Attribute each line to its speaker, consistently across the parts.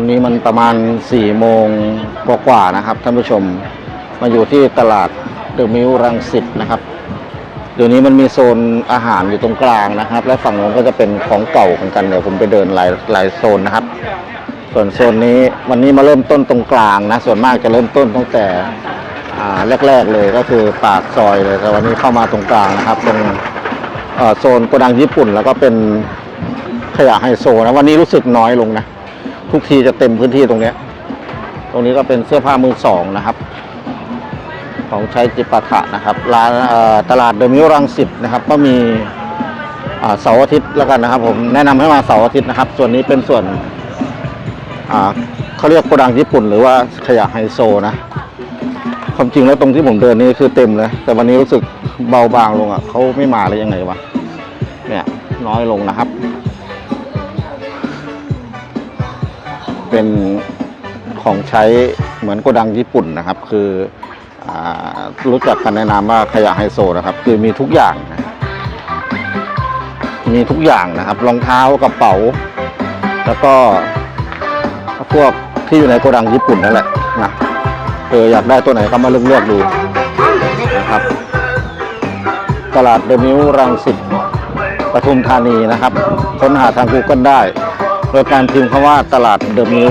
Speaker 1: อนนี้มันประมาณ4ี่โมงกว่าๆนะครับท่านผู้ชม มาอยู่ที่ตลาดเดอะมิวรังสิตนะครับเดี๋ยวนี้มันมีโซนอาหารอยู่ตรงกลางนะครับ และฝั่งนู้นก็จะเป็นของเก่าเหมือนกันเดี๋ยวผมไปเดินหลายหลายโซนนะครับ ส่วนโซนนี้วันนี้มาเริ่มต้นตรงกลางนะ ส่วนมากจะเริ่มต้นตั้งแต่แรกๆเลยก็คือปากซอยเลยแต่วันนี้เข้ามาตรงกลางนะครับ ตรงโซนโกดังญี่ปุ่น แล้วก็เป็นขยะไฮโซนะวันนี้รู้สึกน้อยลงนะ ทุกทีจะเต็มพื้นที่ตรงนี้ ตรงนี้ก็เป็นเสื้อผ้ามือสองนะครับ ของใช้จิปาถะนะครับ ร้านตลาดเดมิวรังสิตนะครับ ก็มีเสาร์อาทิตย์แล้วกันนะครับ ผมแนะนำให้มาเสาร์อาทิตย์นะครับ ส่วนนี้เป็นส่วนเขาเรียกโกดังญี่ปุ่น หรือว่าขยะไฮโซนะความจริงแล้วตรงที่ผมเดินนี่คือเต็มเลยแต่วันนี้รู้สึกเบาบางลงอะเขาไม่มาเลยยังไงวะเนี่ยน้อยลงนะครับ เป็นของใช้เหมือนโกดังญี่ปุ่นนะครับ คืออรู้จักกันในนามว่าขยะไฮโซนะครับ คือมีทุกอย่างนะมีทุกอย่างนะครับ รองเท้ากระเป๋า แล้วก็พวกที่อยู่ในโกดังญี่ปุ่นนั่นแหละนะเอออยากได้ตัวไหนก็มาเลือกเลือกดูนะครับ ตลาดเดมิวรังสิตปทุมธานีนะครับ ค้นหาทาง Google ได้ โดยการพิมพ์คำว่าตลาดเดอะมิว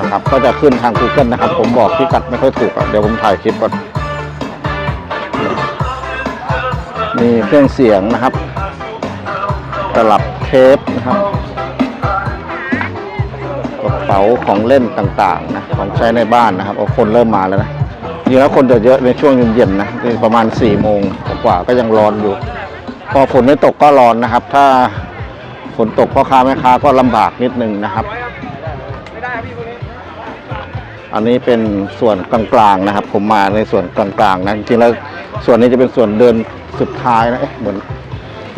Speaker 1: นะครับ ก็จะขึ้นทาง Google นะครับ ผมบอกพิกัดไม่ค่อยถูกอะเดี๋ยวผมถ่ายคลิปก่อน มีเครื่องเสียงนะครับ ตลับเทปนะครับกระเป๋าของเล่นต่างๆนะของใช้ในบ้านนะครับโอ้คนเริ่มมาแล้วนะจริงแล้วคนจะเยอะในช่วงเย็นๆนะนี่ประมาณ4ี่โมงกว่าก็ยังร้อนอยู่ พอฝนไม่ตกก็ร้อนนะครับ ถ้า ฝนตกพ่อค้าแม่ค้าก็ลำบากนิดนึงนะครับ อันนี้เป็นส่วนกลางๆนะครับ ผมมาในส่วนกลางๆนะจริงๆแล้วส่วนนี้จะเป็นส่วนเดินสุดท้ายนะเอ๊ะเหมือน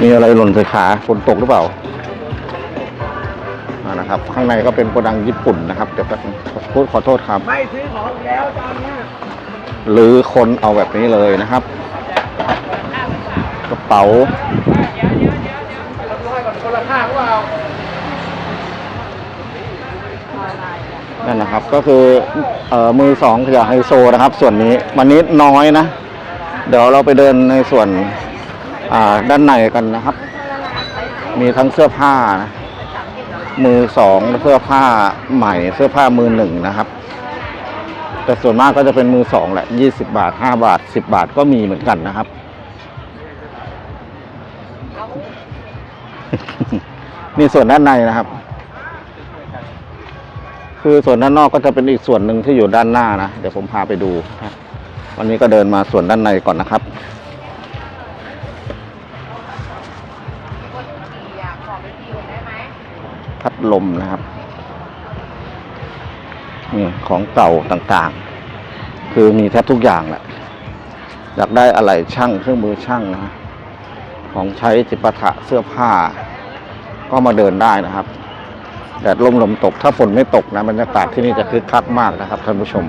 Speaker 1: มีอะไรหล่นใส่ขาฝนตกหรือเปล่านะครับ ข้างในก็เป็นโกดังญี่ปุ่นนะครับเดี๋ยวแป๊บนึงขอโทษขอโทษครับ
Speaker 2: ไม่ซื้อของแล้วตอนเนี้ย
Speaker 1: หรือคนเอาแบบนี้เลยนะครับ กระเป๋า
Speaker 2: คนละข้างว่าเอา
Speaker 1: นั่นนะครับก็คือเอ่อมือสองขยะไฮโซนะครับ ส่วนนี้วันนี้น้อยนะ เดี๋ยวเราไปเดินในส่วนอ่าด้านในกันนะครับ มีทั้งเสื้อผ้านะมือสองเสื้อผ้าใหม่ เสื้อผ้ามือหนึ่งนะครับ แต่ส่วนมากก็จะเป็นมือสองแหละยี่สิบาทห้าบาทสิบบาทก็มีเหมือนกันนะครับ นี่ส่วนด้านในนะครับ คือส่วนด้านนอกก็จะเป็นอีกส่วนหนึ่งที่อยู่ด้านหน้านะ เดี๋ยวผมพาไปดูนะวันนี้ก็เดินมาส่วนด้านในก่อนนะครับ พัดลมนะครับนี่ของเก่าต่างๆ คือมีแทบทุกอย่างแหละ อยากได้อะไรช่างเครื่องมือช่างนะฮะของใช้จิปาถะเสื้อผ้า ก็มาเดินได้นะครับ แดดลมลมตก ถ้าฝนไม่ตกนะบรรยากาศที่นี่จะคึกคักมากนะครับท่านผู้ชม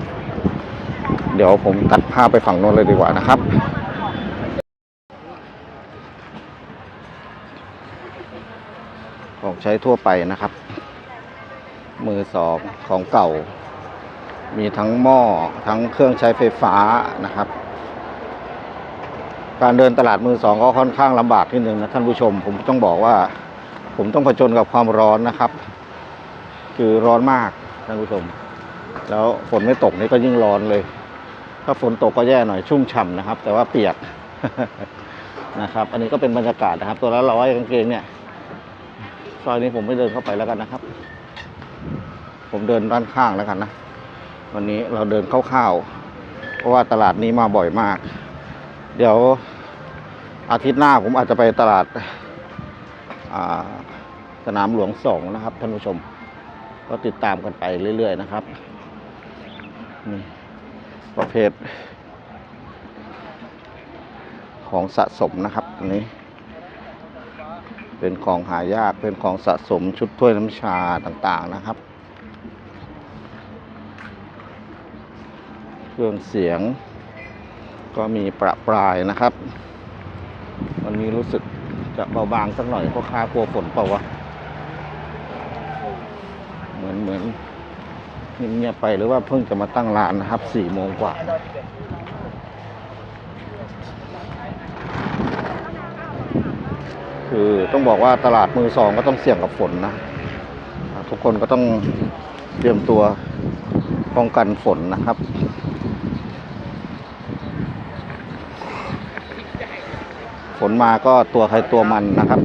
Speaker 1: เดี๋ยวผมตัดภาพไปฝั่งโน้นเลยดีกว่านะครับของใช้ทั่วไปนะครับ มือสองของเก่า มีทั้งหม้อทั้งเครื่องใช้ไฟฟ้านะครับ การเดินตลาดมือสองก็ค่อนข้างลำบากนิดนึงนะท่านผู้ชม ผมต้องบอกว่า ผมต้องผจญกับความร้อนนะครับ คือร้อนมากท่านผู้ชม แล้วฝนไม่ตกนี่ก็ยิ่งร้อนเลย ถ้าฝนตกก็แย่หน่อยชุ่มฉ่ำนะครับ แต่ว่าเปียกนะครับ อันนี้ก็เป็นบรรยากาศนะครับ ตัวละร้อยกางเกงเนี่ยซอยนี้ผมไม่เดินเข้าไปแล้วกันนะครับ ผมเดินด้านข้างแล้วกันนะวันนี้เราเดินคร่าวๆเพราะว่าตลาดนี้มาบ่อยมาก เดี๋ยวอาทิตย์หน้าผมอาจจะไปตลาดาสนามหลวงสองนะครับท่านผู้ชม ก็ติดตามกันไปเรื่อย ๆ นะครับนี่ประเภท ของสะสมนะครับนี้ เป็นของหายากเป็นของสะสมชุดถ้วยน้ำชาต่างๆนะครับ เครื่องเสียง ก็มีประปรายนะครับ วันนี้รู้สึกจะเบาบางสักหน่อยเพราะค้ากลัวฝนเปล่าวะ เหมือนเงียบไปหรือว่าเพิ่งจะมาตั้งร้านนะครับสี่โมงกว่า คือต้องบอกว่าตลาดมือสองก็ต้องเสี่ยงกับฝนนะ ทุกคนก็ต้องเตรียมตัวป้องกันฝนนะครับฝนมาก็ตัวใครตัวมันนะครับ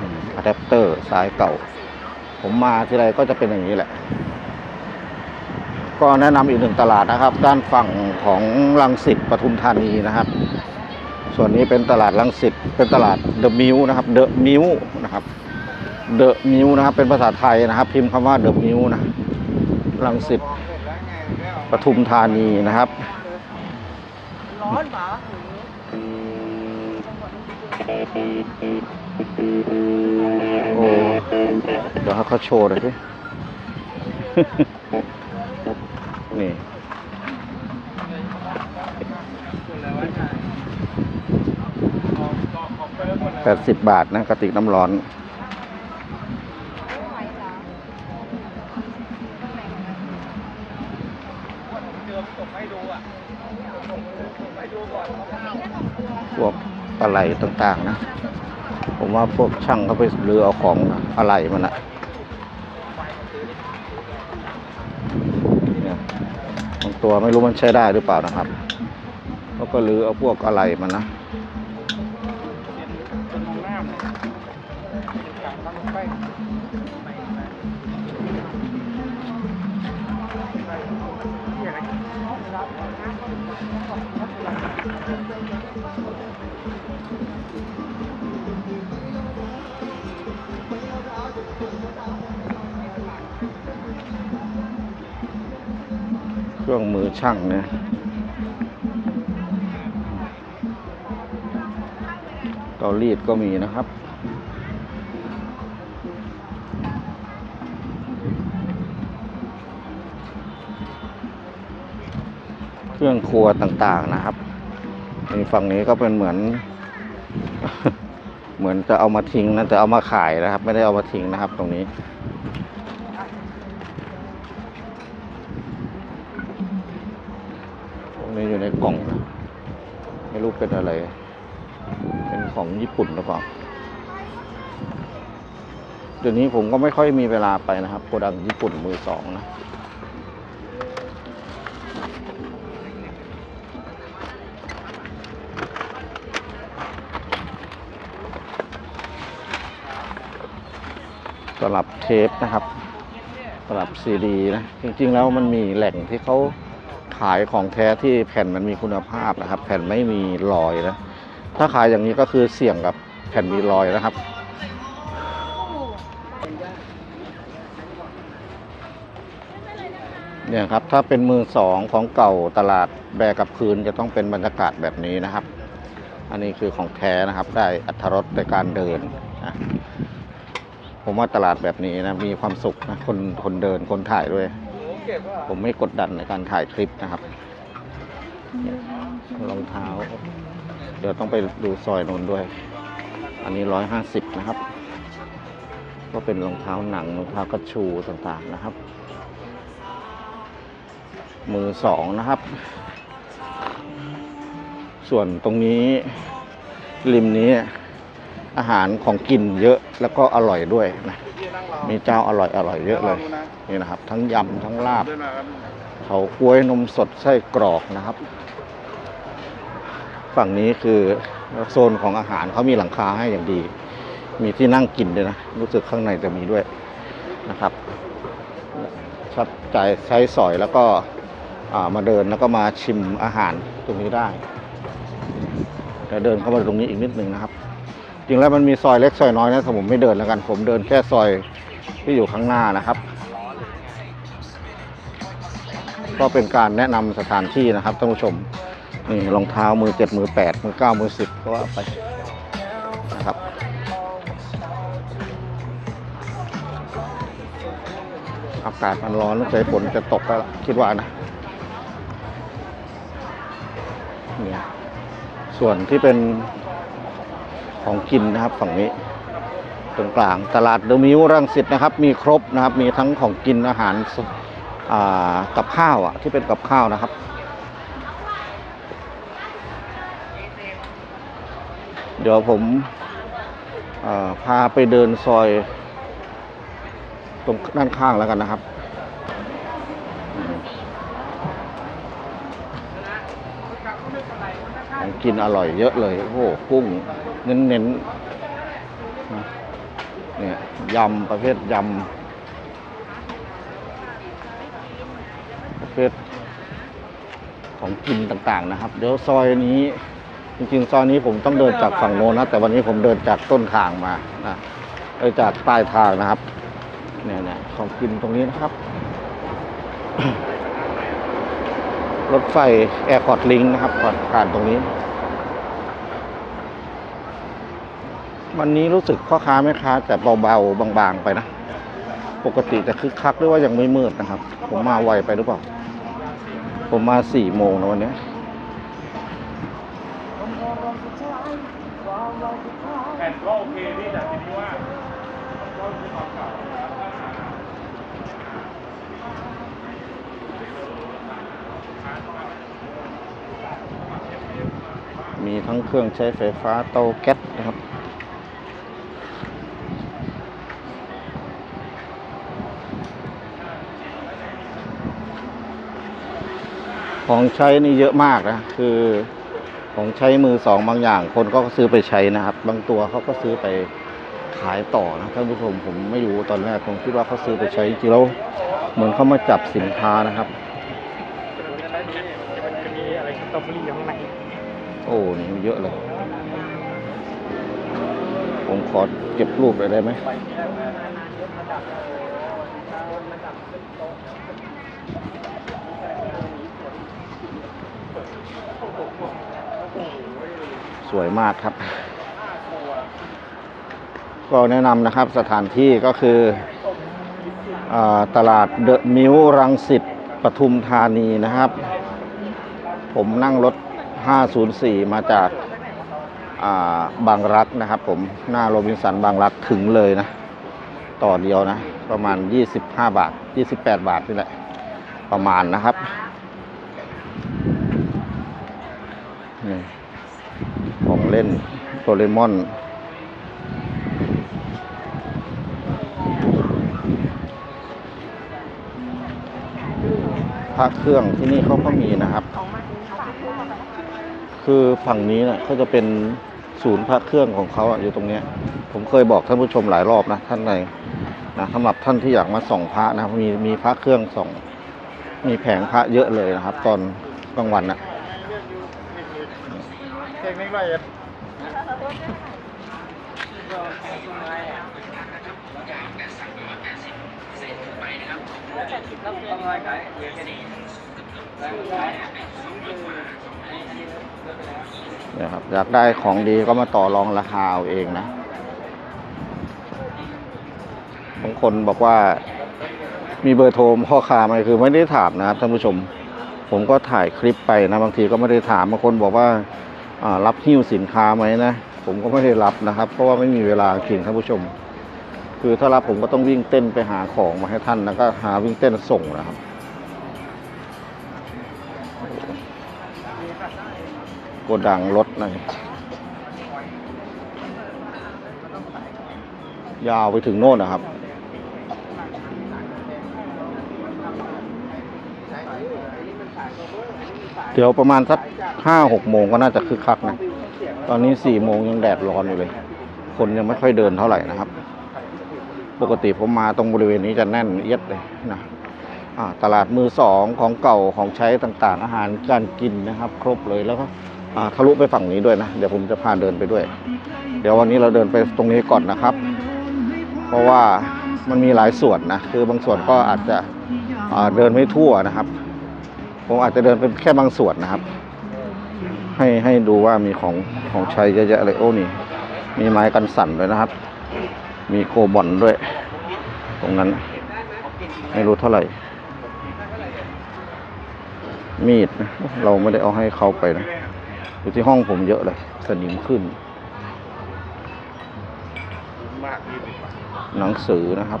Speaker 1: อะ แดปเตอร์สายเก่า ผมมาที่ไรก็จะเป็นอย่างนี้แหละ ก็แนะนำอีกหนึ่งตลาดนะครับ ด้านฝั่งของลังสิตปทุมธานีนะครับ ส่วนนี้เป็นตลาดลังสิตเป็นตลาดเดอะมิวนะครับเดอะมิวนะครับเดอะมิวนะครับ เป็นภาษาไทยนะครับ พิมพ์คำว่าเดอะมิวนะลังสิตปทุมธานีนะครับ
Speaker 2: ร้อนหมา
Speaker 1: โอ้เดี๋ยวให้เขาโชว์หน่อยสิ นี่ แปดสิบบาทนะกระติกน้ำร้อน พวกอะไรต่างๆนะ ผมว่าพวกช่างเขาไปเรือเอาของอะไรมันอะเนี่ยบางตัวไม่รู้มันใช้ได้หรือเปล่านะครับเขาก็ลือเอาพวกอะไรมันนะ เครื่องมือช่างเนี่ยเตารีดก็มีนะครับเครื่องครัวต่างๆนะครับในฝั่งนี้ก็เป็นเหมือน เหมือนจะเอามาทิ้งนะแต่เอามาขายนะครับ ไม่ได้เอามาทิ้งนะครับ ตรงนี้ เป็นอะไร เป็นของญี่ปุ่นหรือเปล่าเดี๋ยวนี้ผมก็ไม่ค่อยมีเวลาไปนะครับโกดังญี่ปุ่นมือสองนะตลับเทปนะครับตลับซีดีนะ จริงๆแล้วมันมีแหล่งที่เขา ขายของแท้ที่แผ่นมันมีคุณภาพนะครับ แผ่นไม่มีรอยนะ ถ้าขายอย่างนี้ก็คือเสี่ยงกับแผ่นมีรอยนะครับเนี่ยครับถ้าเป็นมือสองของเก่าตลาดแบกกับคืนจะต้องเป็นบรรยากาศแบบนี้นะครับ อันนี้คือของแท้นะครับ ได้อัตรสในการเดินนะผมว่าตลาดแบบนี้นะมีความสุขนะคนคนเดินคนถ่ายด้วย ผมไม่กดดันในการถ่ายคลิปนะครับรองเท้า เดี๋ยวต้องไปดูซอยนนด้วย อันนี้ร้อยห้าสิบนะครับ ก็เป็นรองเท้าหนังรองเท้ากระชูต่างๆนะครับ มือสองนะครับ ส่วนตรงนี้ริมนี้ อาหารของกินเยอะแล้วก็อร่อยด้วยนะมีเจ้าอร่อยอร่อยเยอะเลย
Speaker 2: นี่
Speaker 1: นะครับ ทั้งยำทั้งลาบเขากล้วยนมสดไส้กรอกนะครับ ฝั่งนี้คือโซนของอาหารเขามีหลังคาให้อย่างดี มีที่นั่งกินด้วยนะรู้สึกข้างในจะมีด้วยนะครับชับจ่ายใช้สอยแล้วก็มาเดินแล้วก็มาชิมอาหารตรงนี้ได้เดี๋ยวเดินเข้ามาตรงนี้อีกนิดหนึ่งนะครับ จริงแล้วมันมีซอยเล็กซอยน้อยนะแต่ผมไม่เดินแล้วกัน ผมเดินแค่ซอยที่อยู่ข้างหน้านะครับ ก็เป็นการแนะนำสถานที่นะครับท่านผู้ชมนี่รองเท้ามือเจ็ดมือแปดมือเก้ามือสิบก็ไปนะครับอากาศมันร้อนแล้วใจฝนจะตกแล้วคิดว่านะเนี่ยส่วนที่เป็น ของกินนะครับฝั่งนี้ ตรงกลางตลาดเดมิวรังสิตนะครับ มีครบนะครับ มีทั้งของกินอาหารากับข้าวอะที่เป็นกับข้าวนะครับเดี๋ยวผมพาไปเดินซอย ตรงด้านข้างแล้วกันนะครับ ของ กินอร่อยเยอะเลย โอ้โหกุ้ง เน้นๆนเนี่ยยำประเภทยำประเภทของกินต่างๆนะครับ เดี๋ยวซอยนี้ จริงๆ ซอยนี้ผมต้องเดินจากฝั่งโน้นนะ แต่วันนี้ผมเดินจากต้นทางมานะเอยจากปลายทางนะครับเนี่ยเนี่ยของกินตรงนี้นะครับ รถไฟแอร์พอร์ตลิงนะครับผ่านตรงนี้ วันนี้รู้สึกพ่อค้าแม่ค้าแต่เบาๆบางๆไปนะ ปกติจะคึกคักหรือว่ายังไม่มืดนะครับ ผมมาไวไปหรือเปล่า ผมมาสี่โมงนะวันนี้
Speaker 3: แผ่นก็โอเคพี่แต่ทีนี้ว่าก็มีความเก่า
Speaker 1: มีทั้งเครื่องใช้ไฟฟ้าเตาแก๊สนะครับ ของใช้นี่เยอะมากนะ คือของใช้มือสองบางอย่าง คนก็ซื้อไปใช้นะครับ บางตัวเขาก็ซื้อไปขายต่อนะท่านผู้ชมผมไม่รู้ตอนแรกผมคิดว่าเขาซื้อไปใช้จริงๆแล้วเหมือนเขามาจับสินค้านะครับ
Speaker 3: มันจะมีอะไรสตรอเบอรี่ข้างใน
Speaker 1: โอ้นี่เยอะเลย ผมขอเก็บรูปเลยได้ไหม วยมากครับ ก็แนะนำนะครับสถานที่ก็คืออตลาดเดอะมิวรังสิตปทุมธานีนะครับ ผมนั่งรถ 504 มาจากาบางรักนะครับ ผมหน้าโรบินสันบางรักถึงเลยนะ ต่อเดียวนะ ประมาณ 25 บาท 28 บาทนี่แหละ ประมาณนะครับ นี่ ของเล่นโดเรมอน พระเครื่องที่นี่เขาก็มีนะครับ คือฝั่งนี้นี่ยเขาจะเป็นศูนย์พระเครื่องของเขาออยู่ตรงเนี้ย ผมเคยบอกท่านผู้ชมหลายรอบนะท่านในนะสำหรับท่านที่อยากมาส่องพระนะมีมีพระเครื่องส่อง มีแผงพระเยอะเลยนะครับ ตอนกลางวันนะ
Speaker 3: เทคนิคละเอียด
Speaker 1: เนี่ยครับอยากได้ของดีก็มาต่อรองราคาเอาเองนะบางคนบอกว่ามีเบอร์โทรพ่อค้าไหมคือไม่ได้ถามนะครับท่านผู้ชม ผมก็ถ่ายคลิปไปนะบางทีก็ไม่ได้ถามบางคนบอกว่าอ่า รับหิ้วสินค้าไหมนะ ผมก็ไม่ได้รับนะครับ เพราะว่าไม่มีเวลาจริงท่านผู้ชม คือถ้ารับผมก็ต้องวิ่งเต้นไปหาของมาให้ท่านแล้วก็หาวิ่งเต้นส่งนะครับโกดังรถนะยาวไปถึงโน่นนะครับ เดี๋ยวประมาณสักห้าหกโมงก็น่าจะคึกคักนะ ตอนนี้สี่โมงยังแดดร้อนอยู่เลย คนยังไม่ค่อยเดินเท่าไหร่นะครับ ปกติผมมาตรงบริเวณนี้จะแน่นเอียดเลยนะตลาดมือสองของเก่าของใช้ต่างๆ อาหารการกินนะครับ ครบเลยแล้วก็ทะลุไปฝั่งนี้ด้วยนะ เดี๋ยวผมจะพาเดินไปด้วย เดี๋ยววันนี้เราเดินไปตรงนี้ก่อนนะครับ เพราะว่ามันมีหลายส่วนนะ คือบางส่วนก็อาจจะเดินไม่ทั่วนะครับ ผมอาจจะเดินเป็นแค่บางส่วนนะครับ ให้ให้ดูว่ามีของของใช้เยอะแยะเลยโอ้นี่ มีไม้กันสั่นด้วยนะครับ มีโคบอลด้วย ตรงนั้น ไม่รู้เท่าไหร่ มีดนะเราไม่ได้เอาให้เขาไปนะอยู่ที่ห้องผมเยอะเลยสนิมขึ้นหนังสือนะครับ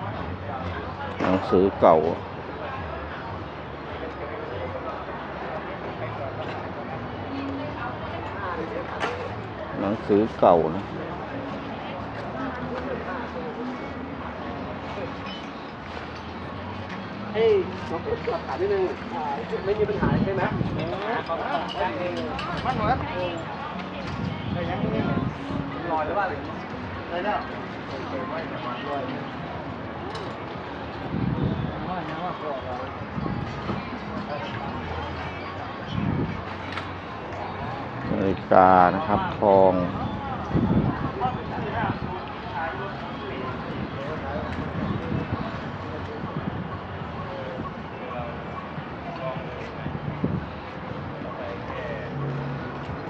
Speaker 1: หนังสือเก่า หนัง สือเก่านะ
Speaker 2: เฮ้ยเราพูดสอบถามนิดนึงอ่าไม่มีปัญหาใช่ไหมมันหมดแต่ยังไม่ลอยหรือว่าอะไรอะไรเนี่ย
Speaker 1: นา นาฬิกานะครับ ทอง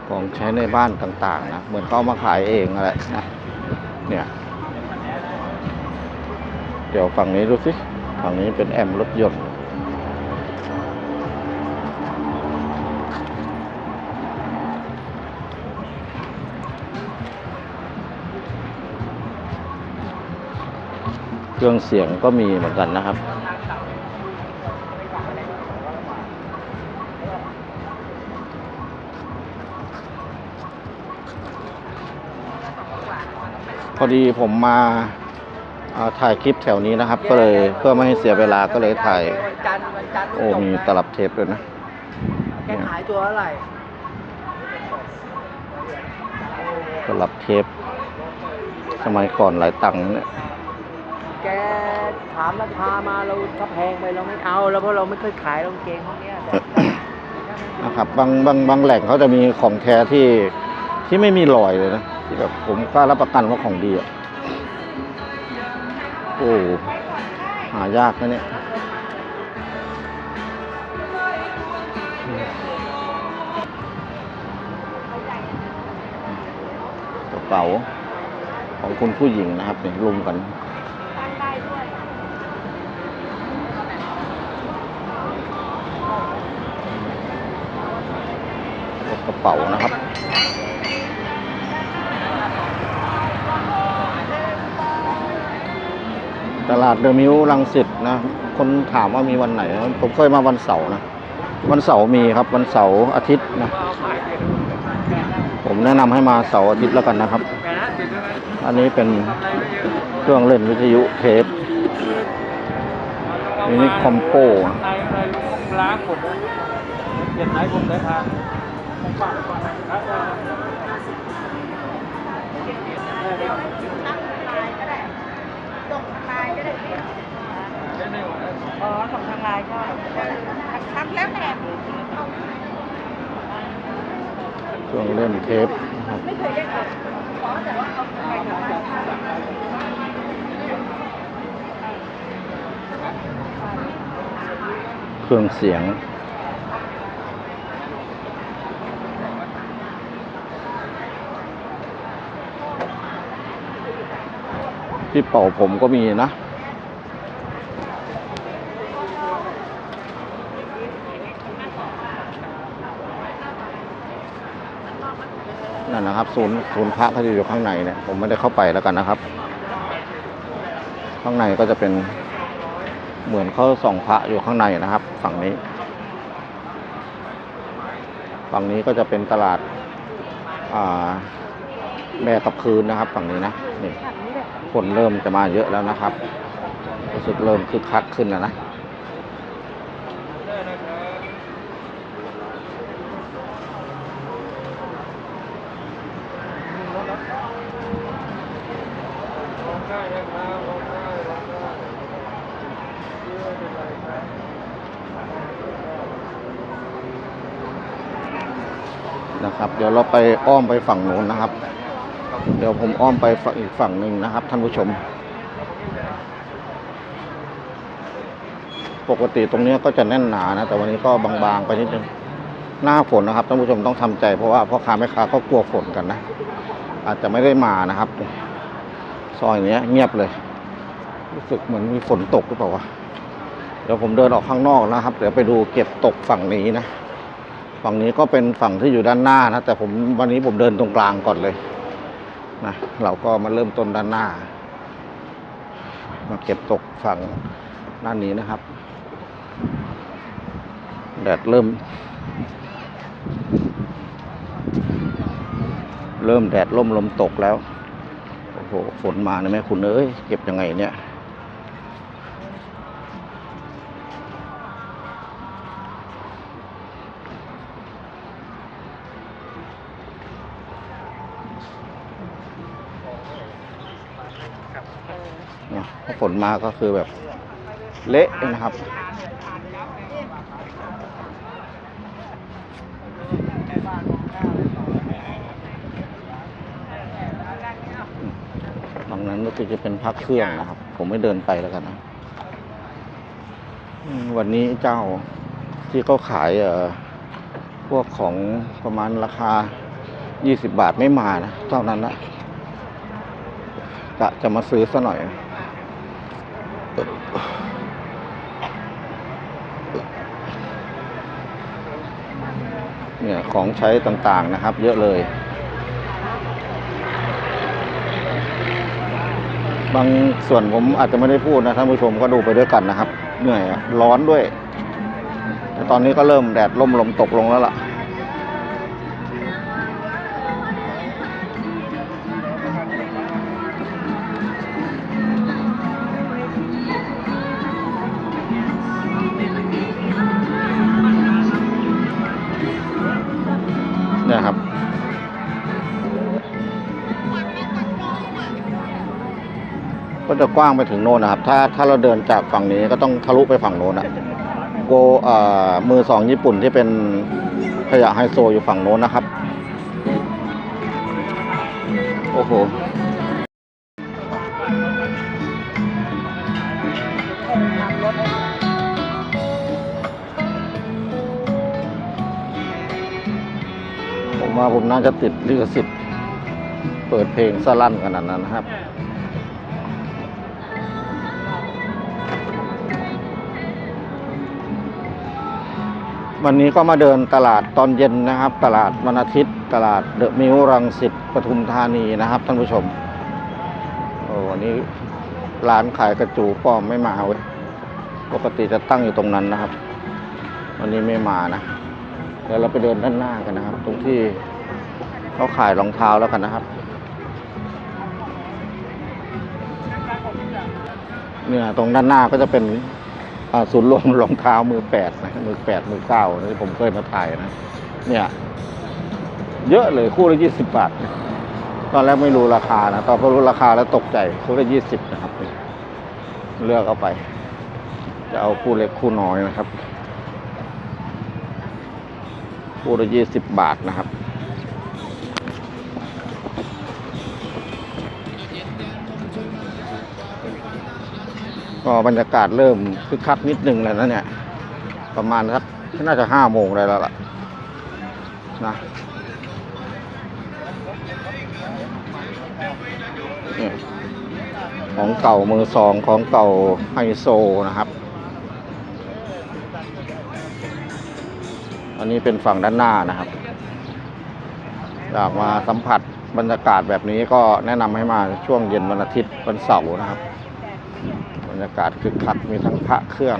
Speaker 1: ของใช้ในบ้านต่าง ๆ นะ เหมือนเขาเอามาขายเองอะไรนะ เนี่ย เดี๋ยวฝั่งนี้ดูสิ ฝั่งนี้เป็นแอมรถยนต์ เครื่องเสียงก็มีเหมือนกันนะครับ พอดีผมมาเอ่อถ่ายคลิปแถวนี้นะครับ ก็เลยเพื่อไม่ให้เสียเวลาก็เลยถ่าย
Speaker 2: วันจันทร์วันจันทร์
Speaker 1: โอ้มีตลับเทปด้วยนะ
Speaker 2: แกขายตัวเท่าไหร่
Speaker 1: ตลับเทปสมัยก่อนหลายตังค์เนี่ย
Speaker 2: แกถามราคามาเราถ้าแพงไปเราไม่เอาแล้วเพราะเราไม่เคยขายรองเกงพวกเนี้ยแต่
Speaker 1: นะครับบางบางบางแหล่งเขาจะมีของแท้ที่ที่ไม่มีรอยเลยนะที่แบบผมกล้ารับประกันว่าของดีอะโอ้หายากนะเนี่ยกระเป๋าของคุณผู้หญิงนะครับเนี่ยรุมกัน กระ เป๋านะครับ ตลาดเดอะมิวลังสิตนะ คนถามว่ามีวันไหน ผมเคยมาวันเสาร์นะ วันเสาร์มีครับ วันเสาร์อาทิตย์นะ ผมแนะนำให้มาเสาร์อาทิตย์แล้วกันนะครับ อันนี้เป็นเครื่องเล่นวิทยุเทปมินิคอมโป
Speaker 3: นนล้างหมดเจ็ดไหนผมได้ทาง อ๋
Speaker 4: อส่งทางไลน์ก็ทำแล้วแต่
Speaker 1: เครื่องเล่นเทปนะครับ
Speaker 4: ไม่เคยได้ค่ะขอแต่ว่าเอาไปทำ
Speaker 1: เครื่องเสียง ที่เป่าผมก็มีนะ นั่นนะครับศูนย์ศูนย์พระเขาจะอยู่ข้างในเนี่ย ผมไม่ได้เข้าไปแล้วกันนะครับ ข้างในก็จะเป็นเหมือนเขาส่องพระอยู่ข้างในนะครับ ฝั่งนี้ ฝั่งนี้ก็จะเป็นตลาด อ่าแม่กับคืนนะครับ ฝั่งนี้นะนี่ คนเริ่มจะมาเยอะแล้วนะครับรู้สึกเริ่มคึกคักขึ้นแล้วนะนะครับ เดี๋ยวเราไปอ้อมไปฝั่งโน้นนะครับ เดี๋ยวผมอ้อมไปฝั่งอีกฝั่งหนึ่งนะครับ ท่านผู้ชม ปกติตรงนี้ก็จะแน่นหนานะ แต่วันนี้ก็บางๆไปนิดนึงหน้าฝนนะครับท่านผู้ชมต้องทำใจเพราะว่าพ่อค้าแม่ค้าก็กลัวฝนกันนะ อาจจะไม่ได้มานะครับ ซอยเนี้ยเงียบเลยรู้สึกเหมือนมีฝนตกหรือเปล่าวะเดี๋ยวผมเดินออกข้างนอกนะครับ เดี๋ยวไปดูเก็บตกฝั่งนี้นะ ฝั่งนี้ก็เป็นฝั่งที่อยู่ด้านหน้านะ แต่ผมวันนี้ผมเดินตรงกลางก่อนเลย นะเราก็มาเริ่มต้นด้านหน้า มาเก็บตกฝั่งด้านนี้นะครับ แดดเริ่ม เริ่มแดดล่มลมตกแล้ว โอ้โหฝนมาเนี่ยแม่คุณเอ้ยเก็บยังไงเนี่ย เนมาก็คือแบบเละนะครับ ตรงนั้นก็คือจะเป็นพักเครื่องนะครับ ผมไม่เดินไปแล้วกันนะ วันนี้เจ้าที่เขาขายเอ่อพวกของประมาณราคา 20 บาทไม่มานะ เท่านั้นนะกะจะมาซื้อซะหน่อย เนี่ยของใช้ต่างๆนะครับ เยอะเลย บางส่วนผมอาจจะไม่ได้พูดนะท่านผู้ชมก็ดูไปด้วยกันนะครับ เหนื่อยร้อนด้วยแต่ตอนนี้ก็เริ่มแดดล่มลมตกลงแล้วล่ะ นี่ยครับก็จะกว้างไปถึงโน่นนะครับ ถ้าถ้าเราเดินจากฝั่งนี้ก็ต้องทะลุไปฝั่งโน้นอะโกอ่อมือสองญี่ปุ่นที่เป็นขยะไฮโซอยู่ฝั่งโน้นนะครับ โอ้โห ว่าผมน่าจะติดลิขสิทธิ์ เปิดเพลงสลั่นขนาดนั้นนะครับ วันนี้ก็มาเดินตลาดตอนเย็นนะครับ ตลาดวันอาทิตย์ ตลาดเดอะมิวรังสิตปทุมธานีนะครับท่านผู้ชมโอ้วันนี้ร้านขายกระจูก็ไม่มาเว้ยปกติจะตั้งอยู่ตรงนั้นนะครับ วันนี้ไม่มานะเดี๋ยวเราไปเดินด้านหน้ากันนะครับ ตรงที่ เขาขายรองเท้าแล้วกันนะครับ เนี่ย ตรงด้านหน้าก็จะเป็นศูนย์รวมรองเท้ามือแปดนะมือแปดมือเก้าที่ผมเคยมาถ่ายนะ เนี่ย เยอะเลยคู่ละยี่สิบบาท ตอนแรกไม่รู้ราคานะ ตอนพอรู้ราคาแล้วตกใจคู่ละยี่สิบนะครับ เลือกเอาไป จะเอาคู่เล็กคู่น้อยนะครับ คู่ละยี่สิบบาทนะครับ ก็บรรยากาศเริ่มคึกคักนิดนึงแล้วนะเนี่ย ประมาณสักน่าจะห้าโมงได้แล้วล่ะนะของเก่ามือสองของเก่าไฮโซนะครับ อันนี้เป็นฝั่งด้านหน้านะครับ อยากมาสัมผัสบรรยากาศแบบนี้ก็แนะนำให้มาช่วงเย็นวันอาทิตย์วันเสาร์นะครับ รรยากาศคึกคักมีทั้งพระเครื่อง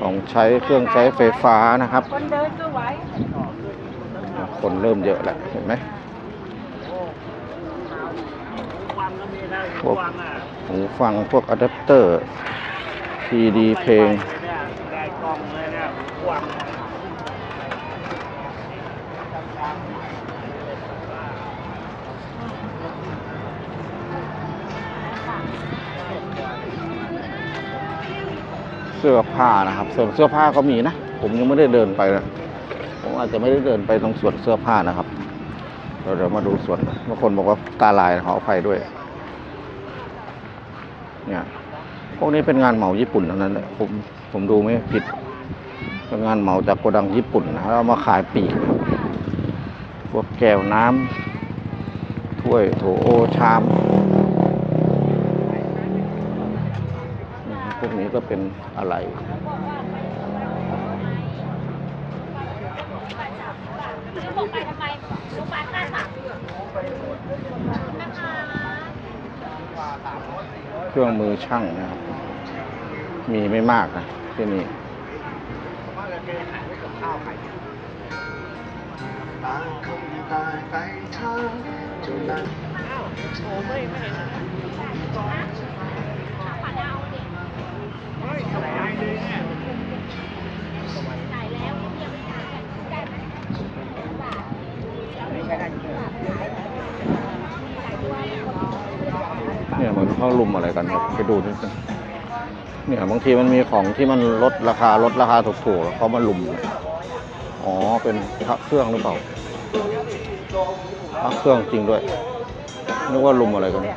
Speaker 1: ของใช้เครื่องใช้ไฟฟ้านะครับ
Speaker 4: คนเดินก็ไหว
Speaker 1: คนเริ่มเยอะแล้วเห็นไหมพวกหูฟังพวกอะแดปเตอร์ซีดีเพลง สื้อผ้านะครับ ส่วนเสื้อผ้าก็มีนะ ผมยังไม่ได้เดินไปนะผมอาจจะไม่ได้เดินไปตรงส่วนเสื้อผ้านะครับเราเดี๋ยวมาดูส่วนบางคนบอกว่าตาลายขออภัยด้วย เนี่ย พวกนี้เป็นงานเหมาญี่ปุ่นทั้นั้นเลยผมผมดูไม่ผิดเป็นงานเหมาจากโกดังญี่ปุ่นนะแล้วเอามาขายปีกพวกแก้วน้ำถ้วยโถโอชาม ก็เป็นอะไรเครื่องมือช่างนะครับ มีไม่มากนะที่นี่ไม่ไม่เห็นนะ ยเหมือนเขาลุมอะไรกันครับไปดูนิดนึงเนี่ยบางทีมันมีของที่มันลดราคาลดราคาถูกๆแล้วเขามาลุม อ๋อเป็นพระเครื่องหรือเปล่าพระเครื่องจริงด้วยนึกว่าลุมอะไรกันน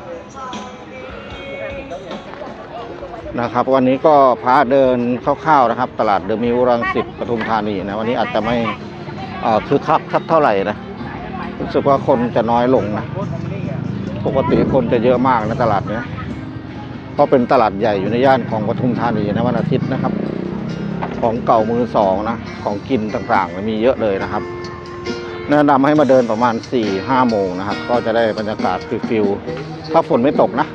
Speaker 1: นะครับ วันนี้ก็พาเดินคร่าวๆนะครับ ตลาดเดอะมิวรังสิตปทุมธานีนะวันนี้อาจจะไม่คือคักสักเท่าไหร่นะรู้สึกว่าคนจะน้อยลงนะปกติคนจะเยอะมากนะตลาดเนี้ยเพราะเป็นตลาดใหญ่อยู่ในย่านของปทุมธานีนะวันอาทิตย์นะครับ ของเก่ามือสองนะของกินต่างๆมีเยอะเลยนะครับแนะนำให้มาเดินประมาณ4ี่ห้าโมงนะครับ ก็จะได้บรรยากาศฟิลๆถ้าฝนไม่ตกนะ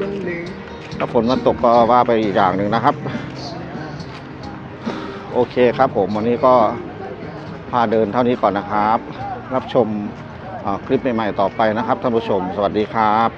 Speaker 1: ถ้าฝนมันตกก็ว่าไปอีกอย่างหนึ่งนะครับ โอเคครับผมวันนี้ก็พาเดินเท่านี้ก่อนนะครับ รับชมคลิปใหม่ๆต่อไปนะครับท่านผู้ชม สวัสดีครับ